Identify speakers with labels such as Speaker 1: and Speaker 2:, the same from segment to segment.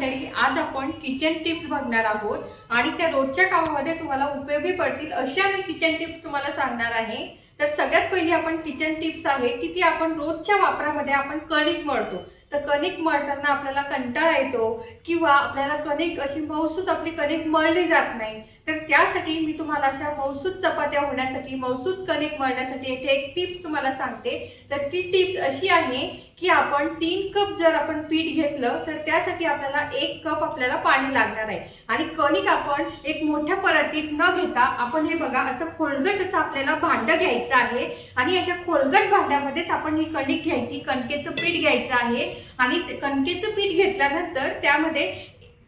Speaker 1: मंडळी आज आपण किचन टिप्स बघणार आहोत. आणि त्या रोजच्या कामामध्ये तुम्हाला उपयोगी पडतील अशा मी किचन टिप्स तुम्हाला सांगणार आहे. तर सगळ्यात पहिली आपण किचन टिप्स आहे की ती आपण रोजच्या वापरामध्ये आपण कणिक मळतो. तर कणिक मळताना आपल्याला कंटाळा येतो किंवा आपल्याला कणिक अशी मऊसूत आपली कणिक मळली जात नाही. तर त्यासाठी मी तुम्हाला अशा मौसूद चपात्या होण्यासाठी मौसूद कणिक मळण्यासाठी येथे एक टिप्स तुम्हाला सांगते. तर ती टिप्स अशी आहे की आपण तीन कप जर आपण पीठ घेतलं तर त्यासाठी आपल्याला एक कप आपल्याला पाणी लागणार आहे. आणि कणिक आपण एक मोठ्या परातीत न घेता आपण हे बघा असं खोलगट असं आपल्याला भांड घ्यायचं आहे. आणि अशा खोलगट भांड्यामध्येच आपण ही कणिक घ्यायची कणकेचं पीठ घ्यायचं आहे. आणि कणकेचं पीठ घेतल्यानंतर त्यामध्ये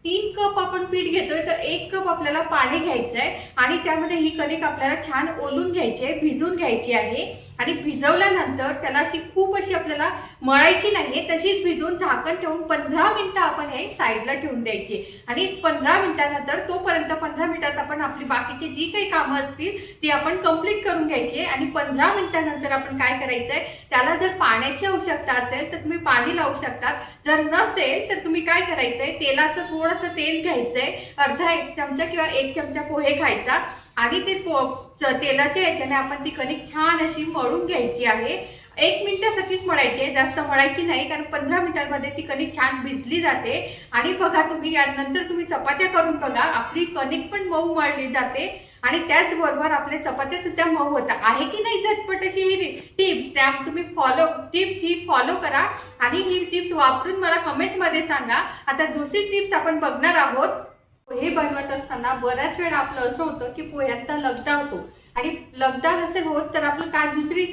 Speaker 1: तीन कप आपण पीठ घेतोय तर एक कप आपल्याला पाणी घ्यायचं आहे आणि त्यामध्ये ही कणिक आपल्याला छान ओलून घ्यायची आहे भिजून घ्यायची आहे. आणि भिजवल्यानंतर त्याला अशी खूप अशी आपल्याला मळायची नाहीये तशीच भिजून झाकण ठेवून पंधरा मिनिटं आपण हे साईडला ठेवून द्यायची. आणि पंधरा मिनटानंतर तोपर्यंत पंधरा मिनिटात आपण आपली बाकीची जी काही कामं असतील ती आपण कंप्लीट करून घ्यायची आणि पंधरा मिनिटानंतर आपण काय करायचंय त्याला जर पाण्याची आवश्यकता असेल तर तुम्ही पाणी लावू शकता जर नसेल तर तुम्ही काय करायचंय तेलाचं थोडंसं तेल घ्यायचंय. अर्धा एक चमचा किंवा एक चमचा पोहे खायचा. आणि ते तेलाच्या याच्याने आपण ती कणिक छान अशी मळून घ्यायची आहे. एक मिनिटासाठीच मळायची आहे जास्त मळायची नाही कारण पंधरा मिनिटांमध्ये ती कणिक छान भिजली जाते. आणि बघा तुम्ही यानंतर तुम्ही चपात्या करून बघा आपली कणिक पण मऊ मळली जाते. आणि त्याचबरोबर आपले चपात्या सुद्धा मऊ होतात आहे की नाही झटपट अशी ही टिप्स त्या तुम्ही फॉलो टिप्स ही फॉलो करा. आणि ही टिप्स वापरून मला कमेंटमध्ये सांगा. आता दुसरी टिप्स आपण बघणार आहोत. पोहे बनवत असताना बऱ्याच वेळा आपलं असं होतं की पोह्यांचा लगदा होतो. आणि लगदा नसेल होत तर आपलं काय दुसरी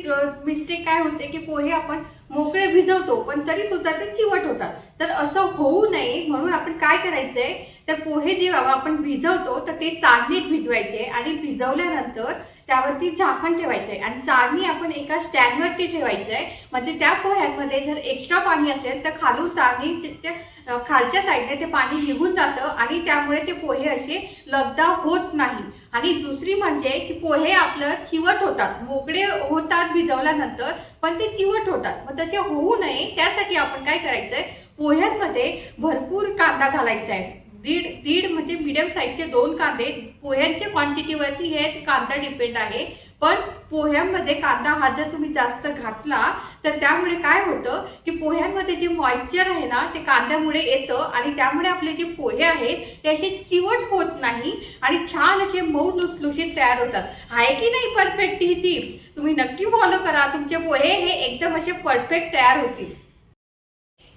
Speaker 1: मिस्टेक काय होते की पोहे आपण मोकळे भिजवतो पण तरी सुद्धा ते चिवट होतात. तर असं होऊ नये म्हणून आपण काय करायचंय तर पोहे जे आपण भिजवतो तर ते चाळणीत भिजवायचे आणि भिजवल्यानंतर त्यावरती झाकण आहे आणि चाळणी आपण एका स्टँडवरती ठेवायचं आहे म्हणजे त्या पोह्यांमध्ये जर एक्स्ट्रा पाणी असेल तर खालून चाळणीच्या खालच्या साईडने ते पाणी निघून जातं आणि त्यामुळे ते पोहे असे लगदा होत नाही. आणि दुसरी म्हणजे की पोहे आपलं चिवट होतात. मोकळे होतात भिजवल्यानंतर पण ते चिवट होतात. मग तसे होऊ नये. त्यासाठी आपण काय करायचं आहे पोह्यांमध्ये भरपूर कांदा घालायचा आहे दीड दीड म्हणजे मिडियम साईजचे दोन कांदे पोह्यांच्या क्वांटिटीवरती हे कांदा डिपेंड आहे. पण पोह्यांमध्ये कांदा हा जर तुम्ही जास्त घातला तर त्यामुळे काय होतं की पोह्यांमध्ये जे मॉइश्चर आहे ना ते कांद्यामुळे येतं आणि त्यामुळे आपले जे पोहे आहेत ते असे चिवट होत नाही आणि छान असे मऊ लुसलुशीत तयार होतात. आहे की नाही परफेक्ट ही टिप्स तुम्ही नक्की फॉलो करा. तुमचे पोहे हे एकदम असे परफेक्ट तयार होतील.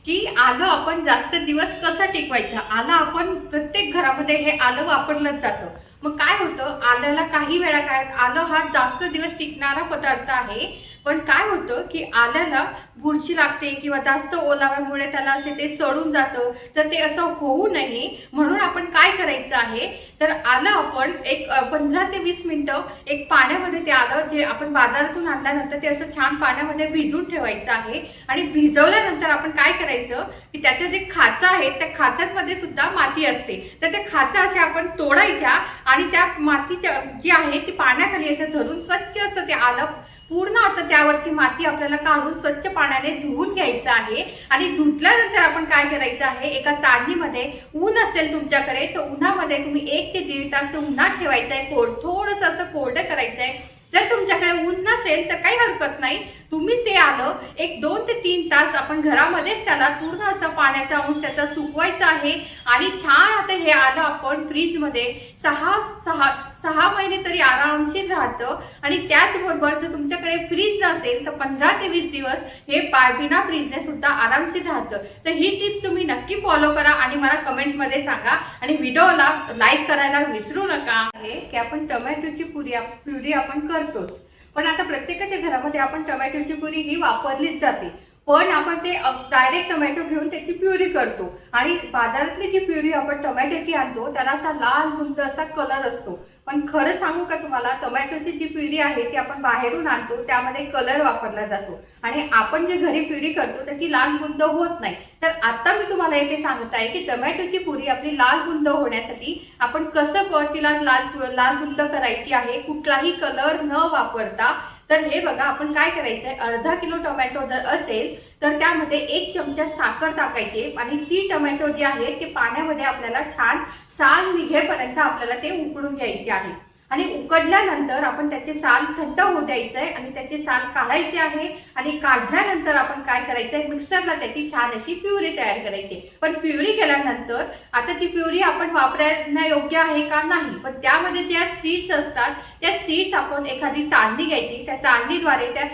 Speaker 1: की आलं आपण जास्त दिवस कसं टिकवायचं? आलं आपण प्रत्येक घरामध्ये हे आलं वापरलंच जातं. मग काय होतं? आल्याला काही वेळा काय? आलं हा जास्त दिवस टिकणारा पदार्थ आहे. पण काय होतं की आल्याला बुरशी लागते किंवा जास्त ओलाव्यामुळे त्याला असे ते सडून जातं तर ते असं होऊ नये. म्हणून आपण काय करायचं आहे? तर आलं आपण एक पंधरा ते वीस मिनटं एक पाण्यामध्ये ते आलं जे आपण बाजारातून आणल्यानंतर ते असं छान पाण्यामध्ये भिजून ठेवायचं आहे. आणि भिजवल्यानंतर आपण काय करायचं? की त्याच्या जे खाचा आहेत त्या खाचांमध्ये सुद्धा माती असते. तर त्या खाचा असे आपण तोडायच्या आणि त्या मातीच्या जी आहे ती पाण्याखाली असं धरून स्वच्छ असं ते आलं पूर्ण आता त्यावरची माती आपल्याला काढून स्वच्छ पाण्याने धुवून घ्यायचं आहे. आणि धुतल्यानंतर आपण काय करायचं आहे? एका चाळणीमध्ये ऊन असेल तुमच्याकडे तर उन्हामध्ये तुम्ही एक ते दीड तास ते उन्हात ठेवायचं आहे. कोरड थोडंसं असं कोरडं करायचं आहे. जर तुमच्याकडे ऊन नसेल तर काही हरकत नाही. तुम्ही ते आलं एक दोन ते तीन तास आपण घरामध्येच त्याला पूर्ण असं पाण्याचा अंश त्याचा सुकवायचा आहे आणि छान आता हे आलं आपण फ्रीजमध्ये. सहा सहा सहा महिने तरी आरामशीर राहतं आणि त्याचबरोबर जर तुमच्याकडे फ्रीज नसेल तर पंधरा ते वीस दिवस हे पा बिना फ्रीजने सुद्धा आरामशीर राहतं. तर ही टिप्स तुम्ही नक्की फॉलो करा आणि मला कमेंट्समध्ये सांगा आणि व्हिडिओला लाईक करायला विसरू नका. आहे की आपण टोमॅटोची पुरी प्युरी आपण करतोच. पण आता प्रत्येकाच्या घरामध्ये आपण टोमॅटोची पुरी ही वापरलीच जाते. पण आपण ते डायरेक्ट टोमॅटो घेऊन त्याची प्युरी करतो. आणि बाजारातली जी प्युरी आपण टोमॅटोची आणतो त्याला असा लाल गुंद असा कलर असतो. पण खरं सांगू का तुम्हाला टोमॅटोची जी प्युरी आहे ती आपण बाहेरून आणतो त्यामध्ये कलर वापरला जातो. आणि आपण जे घरी प्युरी करतो त्याची लाल गुंद होत नाही. तर आता मी तुम्हाला येथे सांगत आहे की टोमॅटोची पुरी आपली लाल गुंद होण्यासाठी आपण कसं तिला लाल लाल गुंद करायची आहे कुठलाही कलर न वापरता तर हे बघा आपण काय करायचंय? अर्धा किलो टोमॅटो जर असेल तर त्यामध्ये एक चमचा साखर टाकायची आणि ती टोमॅटो जे आहे ते पाण्यामध्ये आपल्याला छान साल निघेपर्यंत आपल्याला ते उकडून घ्यायचे आहे. आणि उकडल्यानंतर आपण त्याचे साल थंड होऊ द्यायचं आहे आणि त्याचे साल काढायचे आहे आणि काढल्यानंतर आपण काय करायचं आहे मिक्सरला त्याची छान अशी प्युरी तयार करायची. पण प्युरी केल्यानंतर आता ती प्युरी आपण वापरण्यायोग्य आहे का नाही? पण त्यामध्ये ज्या सीड्स असतात त्या सीड्स आपण एखादी चाळणी घ्यायची. त्या चाळणीद्वारे त्या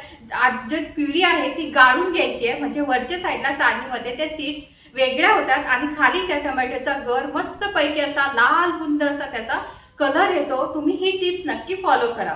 Speaker 1: आज जे प्युरी आहे ती गाळून घ्यायची आहे. म्हणजे वरच्या साईडला चाळणीमध्ये त्या सीड्स वेगळ्या होतात आणि खाली त्या टमॅटोचा गर मस्त पैकी असा लाल बुंद असा त्याचा कलर येतो तुम्ही ही टिप्स नक्की फॉलो करा.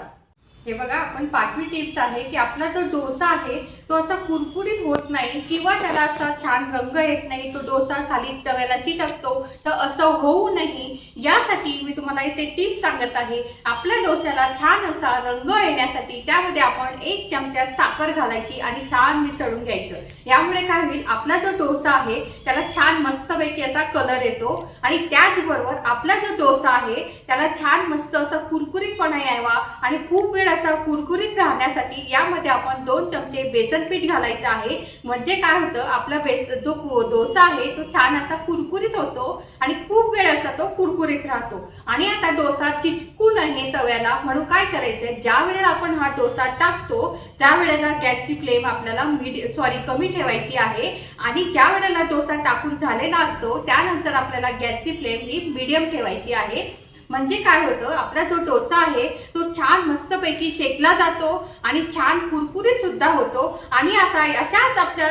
Speaker 1: हे बघा आपण पाचवी टिप्स आहे की आपला जो डोसा आहे तो असा कुरकुरीत होत नाही किंवा त्याला असा छान रंग येत नाही तो डोसा खाली तव्याला चिटकतो तर असं होऊ नाही. यासाठी मी तुम्हाला इथे टिप्स सांगत आहे. आपल्या डोस्याला छान असा रंग येण्यासाठी त्यामध्ये आपण एक चमचा साखर घालायची आणि छान मिसळून घ्यायचं. यामुळे काय होईल आपला जो डोसा आहे त्याला छान मस्तपैकी असा कलर येतो आणि त्याचबरोबर आपला जो डोसा आहे त्याला छान मस्त असा कुरकुरीतपणा यावा आणि खूप वेळ असा कुरकुरीत राहण्यासाठी यामध्ये आपण दोन चमचे बेसन पीठ घालायचं आहे. म्हणजे काय होतं आपला बेस जो डोसा आहे तो छान असा कुरकुरीत होतो आणि खूप वेळ असा तो कुरकुरीत राहतो. आणि आता डोसा चिटकू नये तव्याला. म्हणून काय करायचंय ज्या वेळेला आपण हा डोसा टाकतो त्यावेळेला गॅसची फ्लेम आपल्याला मीड सॉरी कमी ठेवायची आहे. आणि ज्या वेळेला डोसा टाकून झालेला असतो त्यानंतर आपल्याला गॅसची फ्लेम ही मीडियम ठेवायची आहे. म्हणजे काय होतं? आपला जो डोसा आहे तो छान मस्तपैकी शेकला जातो आणि छान कुरकुरीत सुद्धा होतो. आणि आता अशाच आपल्या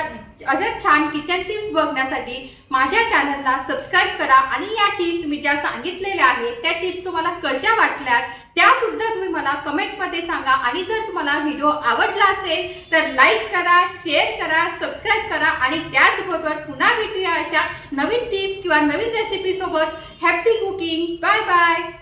Speaker 1: अशाच छान किचन टिप्स बघण्यासाठी माझ्या चॅनलला सबस्क्राईब करा. आणि या टिप्स मी ज्या सांगितलेल्या आहेत त्या टिप्स तुम्हाला कशा वाटल्या त्या सुद्धा तुम्ही मला कमेंटमध्ये सांगा. आणि जर तुम्हाला व्हिडिओ आवडला असेल तर लाईक करा शेअर करा सबस्क्राईब करा. आणि त्याचबरोबर पुन्हा भेटूया अशा नवीन टिप्स किंवा नवीन रेसिपी सोबत. Happy cooking bye bye